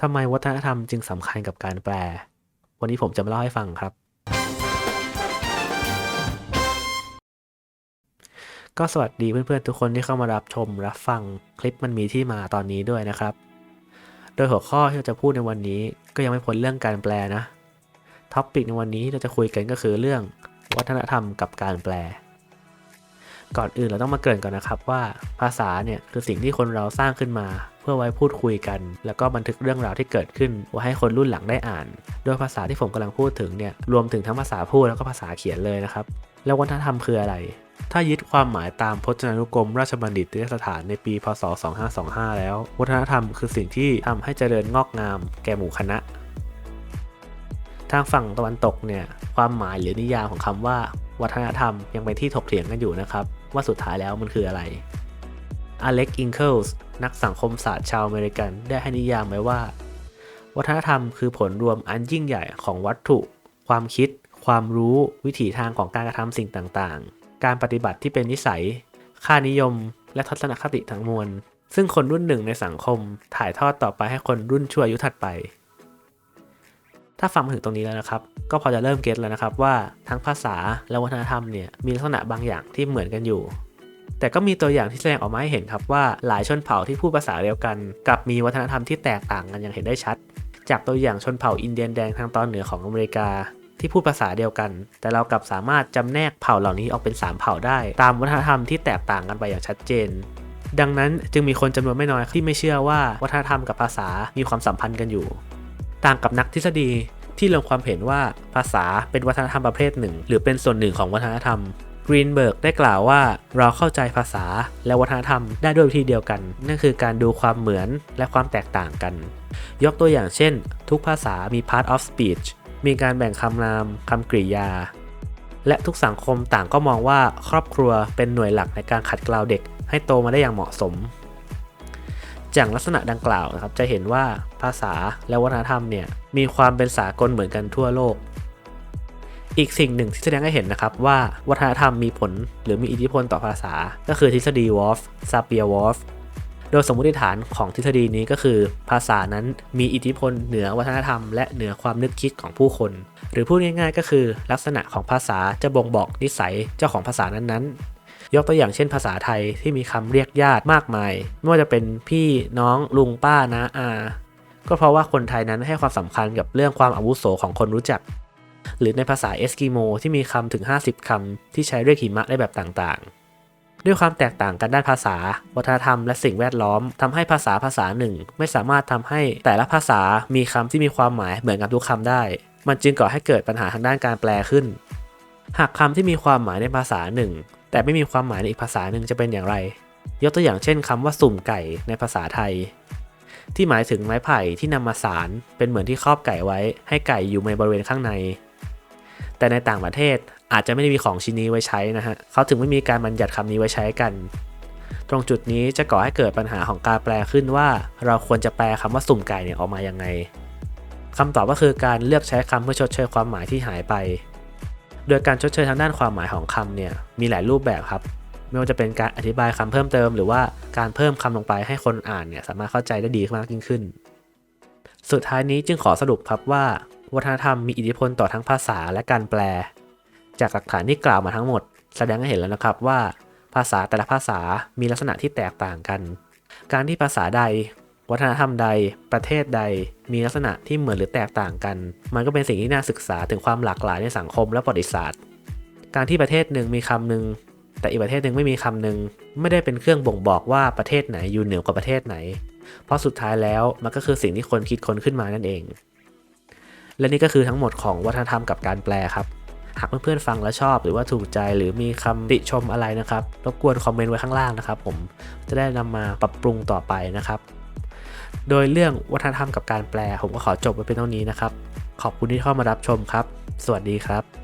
ทำไมวัฒนธรรมจึงสำคัญกับการแปล วันนี้ผมจะมาเล่าให้ฟังครับ ก็สวัสดีเพื่อนๆทุกคนที่เข้ามารับชมรับฟังคลิปมันมีที่มาตอนนี้ด้วยนะครับ โดยหัวข้อที่เราจะพูดในวันนี้ก็ยังไม่พ้นเรื่องการแปลนะท็อปปิกในวันนี้เราจะคุยกันก็คือเรื่องวัฒนธรรมกับการแปล ก่อนอื่นเราต้องมาเกริ่นก่อนนะครับว่าภาษาเนี่ยคือสิ่งที่คนเราสร้างขึ้นมา เพื่อไว้พูดคุยกัน แล้วก็บันทึกเรื่องราวที่เกิดขึ้นไว้ให้คนรุ่นหลังได้อ่าน โดยภาษาที่ผมกำลังพูดถึงเนี่ยรวมถึงทั้งภาษาพูดแล้วก็ภาษาเขียนเลยนะครับแล้ววัฒนธรรมคืออะไร ถ้ายึดความหมายตามพจนานุกรม ราชบัณฑิตยสถานในปี พศ 2525 แล้ว วัฒนธรรมคือสิ่งที่ทำให้เจริญงอกงาม แก่หมู่คณะ ทางฝั่งตะวันตกเนี่ย ความหมายหรือนิยามของคำว่า วัฒนธรรมยังเป็นที่ถกเถียงกันอยู่นะครับ ว่าสุดท้ายแล้วมันคืออะไรอเล็กอิงเคิลส์นักสังคมศาสตร์ชาวอเมริกันได้ให้นิยามไว้ว่า วัฒนธรรมคือผลรวมอันยิ่งใหญ่ของวัตถุ ความคิด ความรู้วิถีทางของการกระทำสิ่งต่างๆ การปฏิบัติที่เป็นนิสัย ค่านิยม และทัศนคติทั้งมวลซึ่งคนรุ่นหนึ่งในสังคมถ่ายทอดต่อไปให้คนรุ่นชั่วอายุถัดไป ถ้าฟังมาถึงตรงนี้แล้วนะครับ ก็พอจะเริ่มเก็ตแล้วนะครับว่าทั้งภาษาและวัฒนธรรมเนี่ยมีลักษณะบางอย่างที่เหมือนกันอยู่ แต่ก็มีตัวอย่างที่แสดงออกมาให้เห็นครับว่าหลายชนเผ่าที่พูดภาษาเดียวกันกลับมีวัฒนธรรมที่แตกต่างกันอย่างเห็นได้ชัด จากตัวอย่างชนเผ่าอินเดียนแดงทางตอนเหนือของอเมริกา ที่พูดภาษาเดียวกัน แต่เรากลับสามารถจำแนกเผ่าเหล่านี้ออกเป็น 3 เผ่าได้ ตามวัฒนธรรมที่แตกต่างกันไปอย่างชัดเจนดังนั้นจึงมีคนจำนวนไม่น้อยที่ไม่เชื่อว่าวัฒนธรรมกับภาษามีความสัมพันธ์กันอยู่ ต่างกับนักทฤษฎีที่ลงความเห็นว่าภาษาเป็นวัฒนธรรมประเภทหนึ่ง หรือเป็นส่วนหนึ่งของวัฒนธรรมกรีนเบิร์กได้กล่าวว่าเราเข้าใจภาษาและวัฒนธรรมได้ด้วยวิธีเดียวกัน นั่นคือการดูความเหมือนและความแตกต่างกัน ยกตัวอย่างเช่น ทุกภาษามี part of speech มีการแบ่งคำนามคำกริยา และทุกสังคมต่างก็มองว่าครอบครัวเป็นหน่วยหลักในการขัดเกลาเด็กให้โตมาได้อย่างเหมาะสม จากลักษณะดังกล่าวนะครับ จะเห็นว่าภาษาและวัฒนธรรมเนี่ยมีความเป็นสากลเหมือนกันทั่วโลก อีกสิ่งหนึ่งที่แสดงให้เห็นนะครับว่าวัฒนธรรมมีผลหรือมีอิทธิพลต่อภาษา ก็คือทฤษฎีวอฟซาเปียวอฟโดยสมมติฐานของทฤษฎีนี้ก็คือภาษานั้นมีอิทธิพลเหนือวัฒนธรรม และเหนือความนึกคิดของผู้คน หรือพูดง่ายๆ ก็คือลักษณะของภาษาจะบ่งบอกนิสัยเจ้าของภาษานั้นๆ ยกตัวอย่างเช่นภาษาไทยที่มีคำเรียกญาติมากมาย ไม่ว่าจะเป็นพี่น้องลุงป้านะอา ก็เพราะว่าคนไทยนั้นให้ความสำคัญกับเรื่องความอาวุโสของคนรู้จัก หรือในภาษาเอสกิโมที่มีคำถึง 50คำที่ใช้เรียกหิมะได้แบบต่างๆ ด้วยความแตกต่างกันด้านภาษา วัฒนธรรมและสิ่งแวดล้อมทำให้ภาษาภาษาหนึ่ง ไม่สามารถทำให้แต่ละภาษามีคำที่มีความหมายเหมือนกันทุกคำได้ มันจึงก่อให้เกิดปัญหาทางด้านการแปลขึ้น หากคำที่มีความหมายในภาษาหนึ่ง แต่ไม่มีความหมายในอีกภาษาหนึ่งจะเป็นอย่างไร ยกตัวอย่างเช่นคำว่าสุ่มไก่ในภาษาไทย ที่หมายถึงไม้ไผ่ที่นำมาสารเป็นเหมือนที่ครอบไก่ไว้ ให้ไก่อยู่ในบริเวณข้างใน แต่ในต่างประเทศอาจจะไม่ได้มีของชิ้นนี้ไว้ใช้นะฮะเขาถึงไม่มีการบัญญัติคำนี้ไว้ใช้กัน ตรงจุดนี้จะก่อให้เกิดปัญหาของการแปลขึ้นว่า เราควรจะแปลคำว่าสุ่มไก่เนี่ยออกมายังไงคำตอบก็คือการเลือกใช้คำเพื่อชดเชยความหมายที่หายไป โดยการชดเชยทางด้านความหมายของคำเนี่ยมีหลายรูปแบบครับ ไม่ว่าจะเป็นการอธิบายคำเพิ่มเติม หรือว่าการเพิ่มคำลงไปให้คนอ่านเนี่ยสามารถเข้าใจได้ดีมากยิ่งขึ้น สุดท้ายนี้จึงขอสรุปครับว่า วัฒนธรรมมีอิทธิพลต่อทั้งภาษาและการแปล จากหลักฐานที่กล่าวมาทั้งหมด แสดงให้เห็นแล้วนะครับว่า ภาษาแต่ละภาษามีลักษณะที่แตกต่างกัน การที่ภาษาใด วัฒนธรรมใด ประเทศใด มีลักษณะที่เหมือนหรือแตกต่างกัน มันก็เป็นสิ่งที่น่าศึกษาถึงความหลากหลายในสังคมและประวัติศาสตร์ การที่ประเทศหนึ่งมีคำหนึ่งแต่อีกประเทศหนึ่งไม่มีคำหนึ่งไม่ได้เป็นเครื่องบ่งบอกว่าประเทศไหนอยู่เหนือกว่าประเทศไหน เพราะสุดท้ายแล้วมันก็คือสิ่งที่คนคิดคนขึ้นมานั่นเอง และนี่ก็คือทั้งหมดของวัฒนธรรมกับการแปลครับหากเพื่อนๆฟังแล้วชอบหรือว่าถูกใจหรือมีคำติชมอะไรนะครับรบกวนคอมเมนต์ไว้ข้างล่างนะครับ ผมจะได้นำมาปรับปรุงต่อไปนะครับ โดยเรื่องวัฒนธรรมกับการแปล ผมก็ขอจบไว้เป็นเท่านี้นะครับ ขอบคุณที่เข้ามารับชมครับ สวัสดีครับ